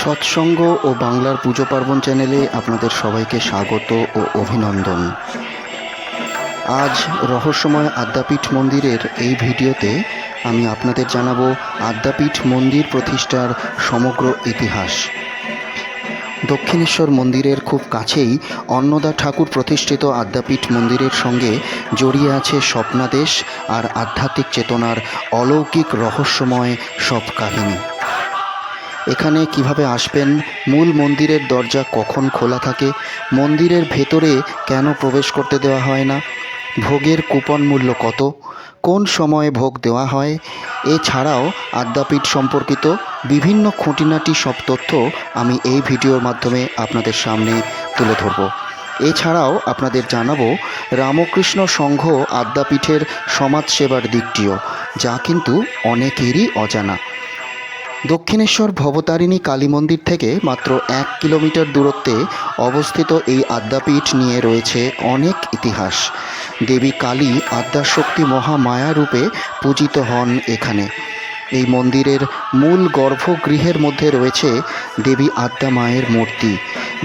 সৎসঙ্গ ও বাংলার পুজো পার্বণ চ্যানেলে আপনাদের সবাইকে স্বাগত ও অভিনন্দন। আজ রহস্যময় আদ্যাপীঠ মন্দিরের এই ভিডিওতে আমি আপনাদের জানাব আদ্যাপীঠ মন্দির প্রতিষ্ঠার সমগ্র ইতিহাস। দক্ষিণেশ্বর মন্দিরের খুব কাছেই অন্নদা ঠাকুর প্রতিষ্ঠিত আদ্যাপীঠ মন্দিরের সঙ্গে জড়িয়ে আছে স্বপ্নাদেশ আর আধ্যাত্মিক চেতনার অলৌকিক রহস্যময় সব কাহিনী। এখানে কীভাবে আসবেন? মূল মন্দিরের দরজা কখন খোলা থাকে? মন্দিরের ভেতরে কেন প্রবেশ করতে দেওয়া হয় না? ভোগের কুপন মূল্য কত? কোন সময়ে ভোগ দেওয়া হয়? এছাড়াও আদ্যাপীঠ সম্পর্কিত বিভিন্ন খুঁটিনাটি সব তথ্য আমি এই ভিডিওর মাধ্যমে আপনাদের সামনে তুলে ধরব। এছাড়াও আপনাদের জানাব রামকৃষ্ণ সংঘ আদ্যাপীঠের সমাজসেবার দিকটিও, যা কিন্তু অনেকেরই অজানা। দক্ষিণেশ্বর ভবতারিণী কালী মন্দির থেকে মাত্র এক কিলোমিটার দূরত্বে অবস্থিত এই আদ্যাপীঠ নিয়ে রয়েছে অনেক ইতিহাস। দেবী কালী আদ্যাশক্তি মহামায়া রূপে পূজিত হন এখানে। এই মন্দিরের মূল গর্ভগৃহের মধ্যে রয়েছে দেবী আদ্যা মায়ের মূর্তি।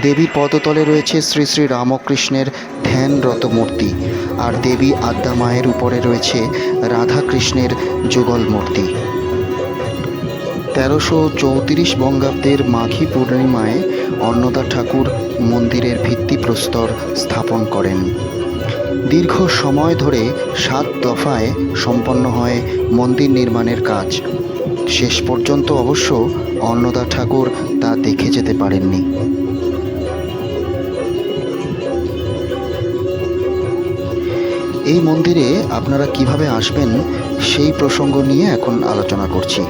দেবীর পদতলে রয়েছে শ্রী শ্রী রামকৃষ্ণের ধ্যানরত মূর্তি আর দেবী আদ্যা মায়ের উপরে রয়েছে রাধাকৃষ্ণের যুগল মূর্তি। তেরোশো চৌত্রিশ বঙ্গাব্দের মাঘী পূর্ণিমায় অন্নদা ঠাকুর মন্দিরের ভিত্তিপ্রস্তর স্থাপন করেন। দীর্ঘ সময় ধরে সাত দফায় সম্পন্ন হয় মন্দির নির্মাণের কাজ। শেষ পর্যন্ত অবশ্য অন্নদা ঠাকুর তা দেখে যেতে পারেননি। এই মন্দিরে আপনারা কীভাবে আসবেন সেই প্রসঙ্গ নিয়ে এখন আলোচনা করছি।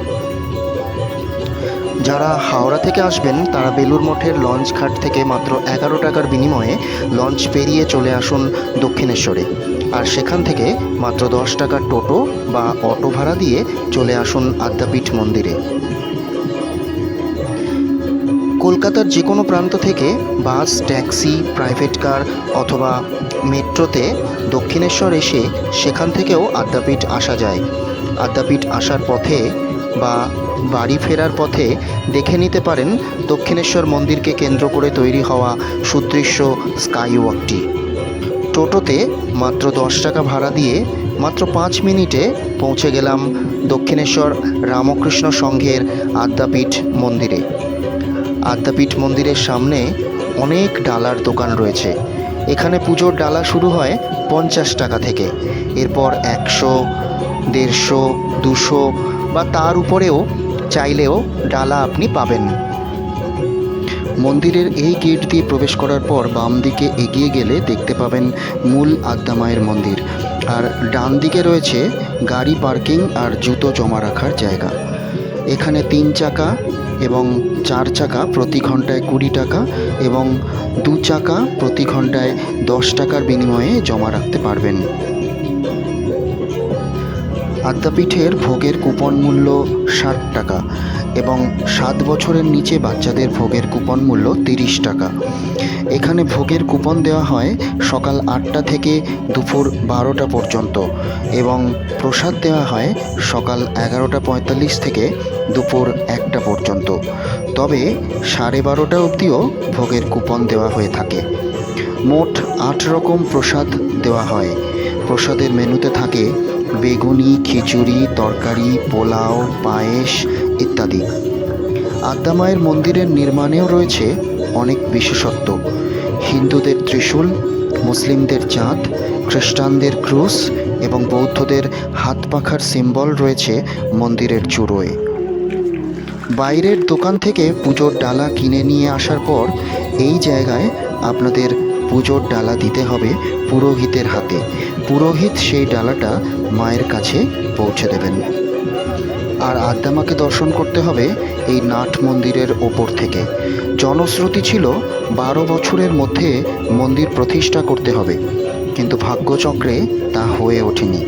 যারা হাওড়া থেকে আসবেন, তারা বেলুর মঠের লঞ্চ ঘাট থেকে মাত্র এগারো টাকার বিনিময়ে লঞ্চ পেরিয়ে চলে আসুন দক্ষিণেশ্বরে। আর সেখান থেকে মাত্র দশ টাকার টোটো বা অটো ভাড়া দিয়ে চলে আসুন আদ্যাপীঠ মন্দিরে। কলকাতার যে কোনো প্রান্ত থেকে বাস, ট্যাক্সি, প্রাইভেট কার অথবা মেট্রোতে দক্ষিণেশ্বর এসে সেখান থেকেও আদ্যাপীঠ আসা যায়। আদ্যাপীঠ আসার পথে বা বাড়ি ফেরার পথে দেখে নিতে পারেন দক্ষিণেশ্বর মন্দিরকে কেন্দ্র করে তৈরি হওয়া সুদৃশ্য স্কাইওয়াকটি। টোটোতে মাত্র দশ টাকা ভাড়া দিয়ে মাত্র পাঁচ মিনিটে পৌঁছে গেলাম দক্ষিণেশ্বর রামকৃষ্ণ সংঘের আদ্যাপীঠ মন্দিরে। আদ্যাপীঠ মন্দিরের সামনে অনেক ডালার দোকান রয়েছে। এখানে পুজোর ডালা শুরু হয় পঞ্চাশ টাকা থেকে। এরপর একশো, দেড়শো, দুশো বা তার উপরেও চাইলেও ডালা আপনি পাবেন। মন্দিরের এই গেট দিয়ে প্রবেশ করার পর বাম দিকে এগিয়ে গেলে দেখতে পাবেন মূল আদ্যা মায়ের মন্দির। আর ডান দিকে রয়েছে গাড়ি পার্কিং আর জুতো জমা রাখার জায়গা। এখানে তিন চাকা এবং চার চাকা প্রতি ঘন্টায় কুড়ি টাকা এবং দু চাকা প্রতি ঘন্টায় দশ টাকার বিনিময়ে জমা রাখতে পারবেন। আদ্যাপীঠের ভোগের কুপন মূল্য ষাট টাকা এবং সাত বছরের নিচে বাচ্চাদের ভোগের কুপন মূল্য তিরিশ টাকা। এখানে ভোগের কুপন দেওয়া হয় সকাল আটটা থেকে দুপুর বারোটা পর্যন্ত এবং প্রসাদ দেওয়া হয় সকাল এগারোটা পঁয়তাল্লিশ থেকে দুপুর একটা পর্যন্ত। তবে সাড়ে বারোটা অবধিও ভোগের কুপন দেওয়া হয়ে থাকে। মোট আট রকম প্রসাদ দেওয়া হয়। প্রসাদের মেনুতে থাকে বেগুনি, খিচুড়ি, তরকারি, পোলাও, পায়েস ইত্যাদি। আদ্যামায়ের মন্দিরের নির্মাণেও রয়েছে অনেক বিশেষত্ব। হিন্দুদের ত্রিশূল, মুসলিমদের চাঁদ, খ্রিস্টানদের ক্রুশ এবং বৌদ্ধদের হাত পাখার সিম্বল রয়েছে মন্দিরের চূড়োয়। বাইরের দোকান থেকে পুজোর ডালা কিনে নিয়ে আসার পর এই জায়গায় আপনাদের পুজোর ডালা দিতে হবে পুরোহিতের হাতে। পুরোহিত সেই ডালাটা মায়ের কাছে পৌঁছে দেবেন। আর আদ্যামাকে দর্শন করতে হবে এই নাট মন্দিরের ওপর থেকে। জনশ্রুতি ছিল, বারো বছরের মধ্যে মন্দির প্রতিষ্ঠা করতে হবে। কিন্তু ভাগ্যচক্রে তা হয়ে ওঠেনি।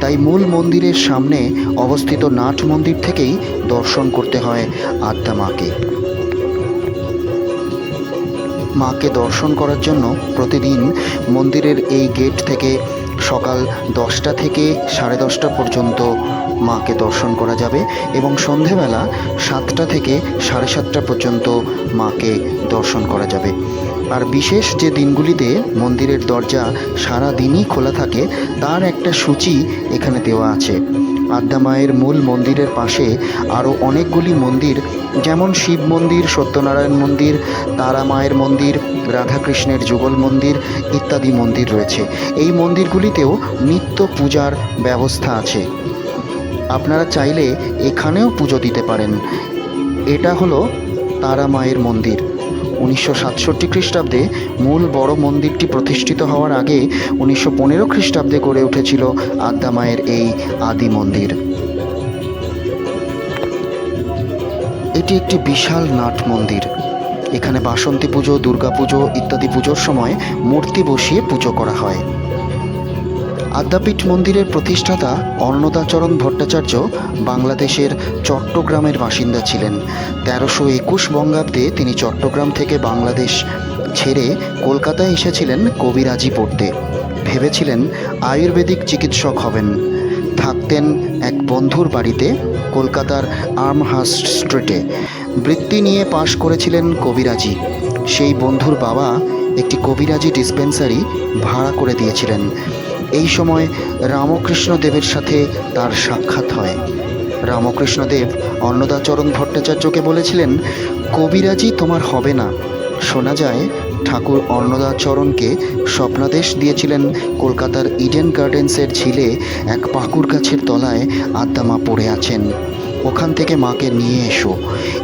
তাই মূল মন্দিরের সামনে অবস্থিত নাট মন্দির থেকেই দর্শন করতে হয় আদ্যামাকে। মাকে দর্শন করার জন্য প্রতিদিন মন্দিরের এই গেট থেকে সকাল দশটা থেকে সাড়ে দশটা পর্যন্ত মাকে দর্শন করা যাবে এবং সন্ধেবেলা সাতটা থেকে সাড়ে সাতটা পর্যন্ত মাকে দর্শন করা যাবে। আর বিশেষ যে দিনগুলিতে মন্দিরের দরজা সারা দিনই খোলা থাকে, তার একটা সূচি এখানে দেওয়া আছে। মায়ের মূল মন্দিরের পাশে আরও অনেকগুলি মন্দির, যেমন শিব মন্দির, সত্যনারায়ণ মন্দির, তারা মায়ের মন্দির, রাধাকৃষ্ণের যুগল মন্দির ইত্যাদি মন্দির রয়েছে। এই মন্দিরগুলিতেও নিত্য পূজার ব্যবস্থা আছে। আপনারা চাইলে এখানেও পুজো দিতে পারেন। এটা হলো তারা মায়ের মন্দির। উনিশশো সাতষট্টি খ্রিস্টাব্দে মূল বড় মন্দিরটি প্রতিষ্ঠিত হওয়ার আগে উনিশশো পনেরো খ্রিস্টাব্দে গড়ে উঠেছিল আদ্যা মায়ের এই আদি মন্দির। এটি একটি বিশাল নাট মন্দির। এখানে বাসন্তী পুজো দুর্গা পুজো ইত্যাদি পুজোর সময় মূর্তি বসিয়ে পুজো করা হয়। আদ্যাপীঠ মন্দিরের প্রতিষ্ঠাতা অন্নদাচরণ ভট্টাচার্য বাংলাদেশের চট্টগ্রামের বাসিন্দা ছিলেন। তেরোশো একুশ বঙ্গাব্দে তিনি চট্টগ্রাম থেকে বাংলাদেশ ছেড়ে কলকাতায় এসেছিলেন কবিরাজি পড়তে। ভেবেছিলেন আয়ুর্বেদিক চিকিৎসক হবেন। থাকতেন এক বন্ধুর বাড়িতে, কলকাতার আর্মহাস্ট স্ট্রিটে। বৃত্তি নিয়ে পাশ করেছিলেন কবিরাজি। সেই বন্ধুর বাবা একটি কবিরাজি ডিসপেন্সারি ভাড়া করে দিয়েছিলেন। এই সময় রামকৃষ্ণ দেবের সাথে তার সাক্ষাৎ হয়। রামকৃষ্ণদেব অন্নদাচরণ ভট্টাচার্যকে বলেছিলেন, কবিরাজি তোমার হবে না। শোনা যায়, ঠাকুর অন্নদাচরণকে স্বপ্নাদেশ দিয়েছিলেন কলকাতার ইডেন গার্ডেন্সের ঝিলে এক পাকুর গাছের তলায় আদ্দামা পড়ে আছেন। ওখান থেকে মাকে নিয়ে এসো।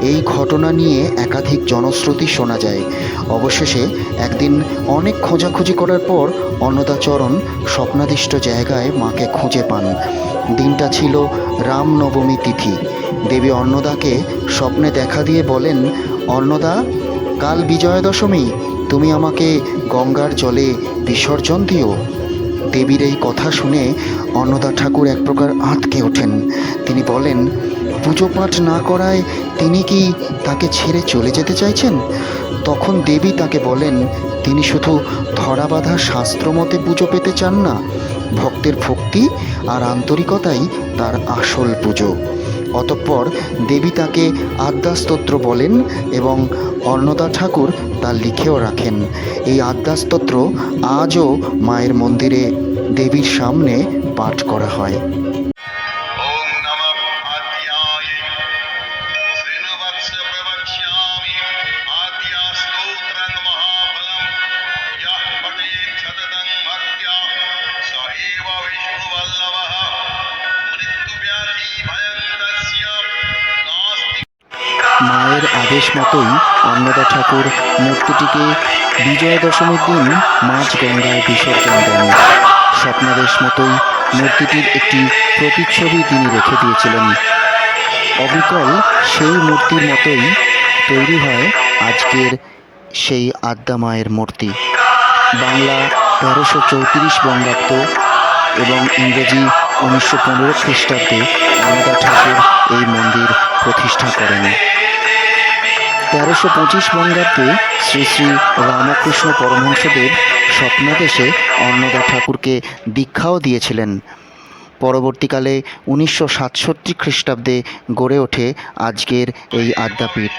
এই ঘটনা নিয়ে একাধিক জনশ্রুতি শোনা যায়। অবশেষে একদিন অনেক খোঁজাখুঁজি করার পর অন্নদাচরণ স্বপ্নাদিষ্ট জায়গায় মাকে খুঁজে পান। দিনটা ছিল রামনবমী তিথি। দেবী অন্নদাকে স্বপ্নে দেখা দিয়ে বলেন, অন্নদা, কাল বিজয়া দশমী তুমি আমাকে গঙ্গার জলে বিসর্জন দিও। দেবীর এই কথা শুনে অন্নদা ঠাকুর এক প্রকার আঁতকে ওঠেন। তিনি বলেন পুজো পাঠ না করায় তিনি কি তাকে ছেড়ে চলে যেতে চাইছেন? তখন দেবী তাকে বলেন, তিনি শুধু ধরাবাধা শাস্ত্রমতে পুজো পেতে চান না, ভক্তের ভক্তি আর আন্তরিকতাই তার আসল পুজো। অতঃপর দেবী তাকে আদ্যাস্তোত্র বলেন এবং অন্নদা ঠাকুর তা লিখেও রাখেন। এই আদ্যাস্তোত্র আজও মায়ের মন্দিরে দেবীর সামনে পাঠ করা হয়। মায়ের আদেশ মতোই অন্নদা ঠাকুর মূর্তিটিকে বিজয়া দশমীর দিন মাঝ গঙ্গায় বিসর্জন দেন। স্বপ্নাদেশ মতোই মূর্তিটির একটি প্রতিচ্ছবি তিনি রেখে দিয়েছিলেন। অবিকল সেই মূর্তির মতোই তৈরি হয় আজকের সেই আদ্যা মায়ের মূর্তি। বাংলা তেরোশো চৌত্রিশ বঙ্গাব্দ এবং ইংরেজি উনিশশো পনেরো খ্রিস্টাব্দে অন্নদা ঠাকুর এই মন্দির প্রতিষ্ঠা করেন। তেরোশো পঁচিশ বঙ্গাব্দে শ্রী শ্রী রামকৃষ্ণ পরমহংসদেব স্বপ্নদেশে অন্নদা ঠাকুরকে দীক্ষাও দিয়েছিলেন। পরবর্তীকালে উনিশশো সাতষট্টি খ্রিস্টাব্দে গড়ে ওঠে আজকের এই আদ্যাপীঠ।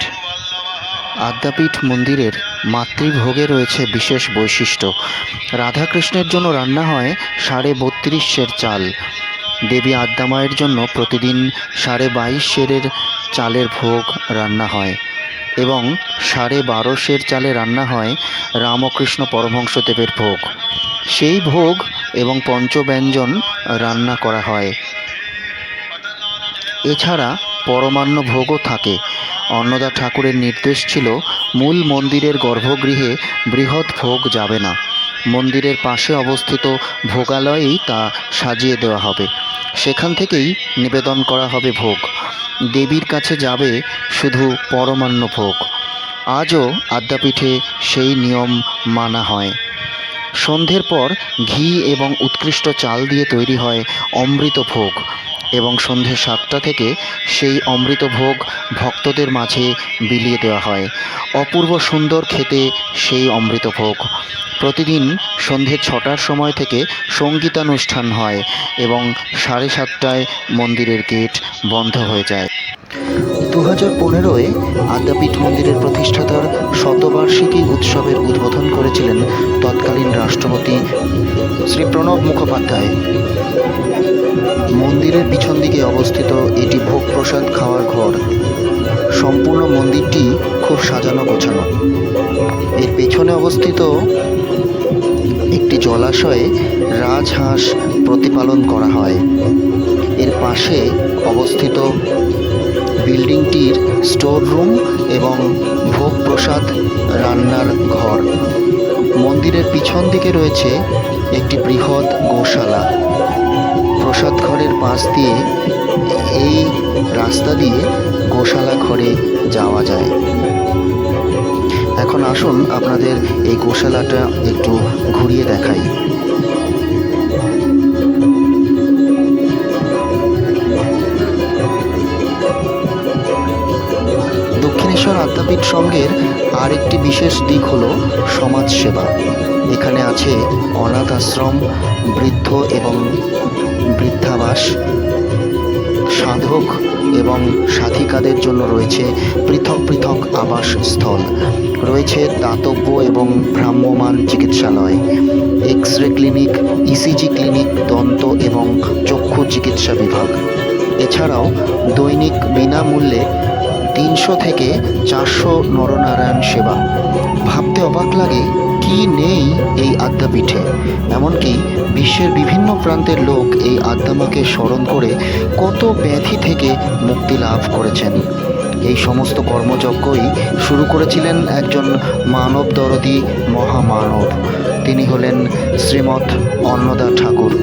আদ্যাপীঠ মন্দিরের মাতৃভোগে রয়েছে বিশেষ বৈশিষ্ট্য। রাধাকৃষ্ণের জন্য রান্না হয় সাড়ে বত্রিশ সের চাল। দেবী আদ্যামায়ের জন্য প্রতিদিন সাড়ে বাইশ সেরের চালের ভোগ রান্না হয়। এবং সাড়ে বারোশের চালে রান্না হয় রামকৃষ্ণ পরমহংসদেবের ভোগ। সেই ভোগ এবং পঞ্চব্যঞ্জন রান্না করা হয়। এছাড়া পরমান্ন ভোগও থাকে। অন্নদা ঠাকুরের নির্দেশ ছিল, মূল মন্দিরের গর্ভগৃহে বৃহৎ ভোগ যাবে না। মন্দিরের পাশে অবস্থিত ভোগালয়েই তা সাজিয়ে দেওয়া হবে। সেখান থেকেই নিবেদন করা হবে ভোগ। দেবীর কাছে যাবে শুধু পরমান্ন ভোগ। আজও আদ্যাপীঠে সেই নিয়ম মানা হয়। সন্ধ্যের পর ঘি এবং উৎকৃষ্ট চাল দিয়ে তৈরি হয় অমৃত ভোগ। এবং সন্ধে সাতটা থেকে সেই অমৃত ভোগ ভক্তদের মাঝে বিলিয়ে দেওয়া হয়। অপূর্ব সুন্দর খেতে সেই অমৃত ভোগ প্রতিদিন সন্ধে ছটার সময় থেকে সঙ্গীতানুষ্ঠান হয় এবং সাড়ে সাতটায় মন্দিরের গেট বন্ধ হয়ে যায়। দু হাজার পনেরোয় আদ্যাপীঠ মন্দিরের প্রতিষ্ঠাতার শতবার্ষিকী উৎসবের উদ্বোধন করেছিলেন তৎকালীন রাষ্ট্রপতি শ্রী প্রণব মুখোপাধ্যায়। মন্দিরের পিছন দিকে অবস্থিত এটি ভোগ প্রসাদ খাওয়ার ঘর। সম্পূর্ণ মন্দিরটি খুব সাজানো গোছানো। এর পেছনে অবস্থিত একটি জলাশয়ে রাজহাঁস প্রতিপালন করা হয়। এর পাশে অবস্থিত বিল্ডিংটির স্টোর রুম এবং ভোগ প্রসাদ রান্নার ঘর। মন্দিরের পিছন দিকে রয়েছে একটি বৃহৎ গোশালা। প্রসাদ ঘরের পাশ দিয়ে এই রাস্তা দিয়ে গোশালা ঘরে যাওয়া যায়। এখন আসুন আপনাদের এই গোশালাটা একটু ঘুরিয়ে দেখাই। দক্ষিণেশ্বর আদ্যাপীঠ সঙ্গের আরেকটি বিশেষ দিক হলো সমাজসেবা। এখানে আছে অনাথ আশ্রম বৃদ্ধ এবং বৃদ্ধাবাস। সাধক এবং সাধিকাদের জন্য রয়েছে পৃথক পৃথক আবাসস্থল। রয়েছে দাতব্য এবং ভ্রাম্যমান চিকিৎসালয় X ray clinic, ECG clinic, দন্ত এবং চক্ষু চিকিৎসা বিভাগ। এছাড়াও দৈনিক বিনামূল্যে তিনশো থেকে চারশো নরনারায়ণ সেবা। ভাবতে অবাক লাগে কি নেই এই আদ্যাপীঠে এমনকি বিশ্বের বিভিন্ন প্রান্তের লোক এই আদ্যামাকে স্মরণ করে কত ব্যাধি থেকে মুক্তি লাভ করেছেন। এই সমস্ত কর্মযজ্ঞই শুরু করেছিলেন একজন মানব দরদি মহামানব। তিনি হলেন শ্রীমৎ অন্নদা ঠাকুর।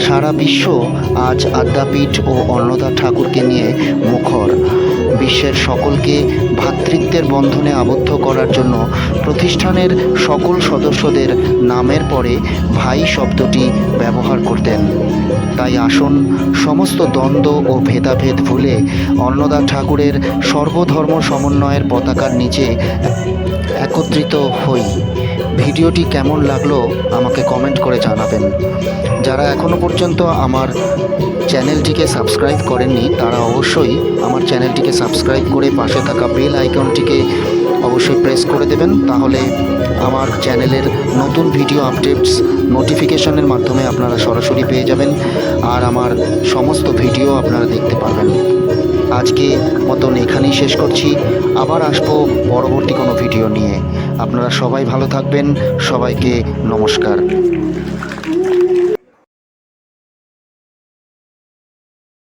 সারা বিশ্ব আজ আদ্যাপীঠ ও অন্নদা ঠাকুরকে নিয়ে মুখর। বিশ্বের সকলকে ভ্রাতৃত্বের বন্ধনে আবদ্ধ করার জন্য প্রতিষ্ঠানের সকল সদস্যদের নামের পরে ভাই শব্দটি ব্যবহার করতেন। তাই আসুন, সমস্ত দ্বন্দ্ব ও ভেদাভেদ ভুলে অন্নদা ঠাকুরের সর্বধর্ম সমন্বয়ের পতাকার নিচে একত্রিত হই। ভিডিওটি কেমন লাগল আমাকে কমেন্ট করে জানাবেন। যারা এখনও পর্যন্ত আমার চ্যানেলটিকে সাবস্ক্রাইব করেননি, তারা অবশ্যই আমার চ্যানেলটিকে সাবস্ক্রাইব করে পাশে থাকা বেল আইকনটিকে অবশ্যই প্রেস করে দেবেন। তাহলে আমার চ্যানেলের নতুন ভিডিও আপডেটস নোটিফিকেশনের মাধ্যমে আপনারা সরাসরি পেয়ে যাবেন আর আমার সমস্ত ভিডিও আপনারা দেখতে পারবেন। আজকে মতন এখানেই শেষ করছি। আবার আসব পরবর্তী কোনো ভিডিও নিয়ে। আপনারা সবাই ভালো থাকবেন। সবাইকে নমস্কার।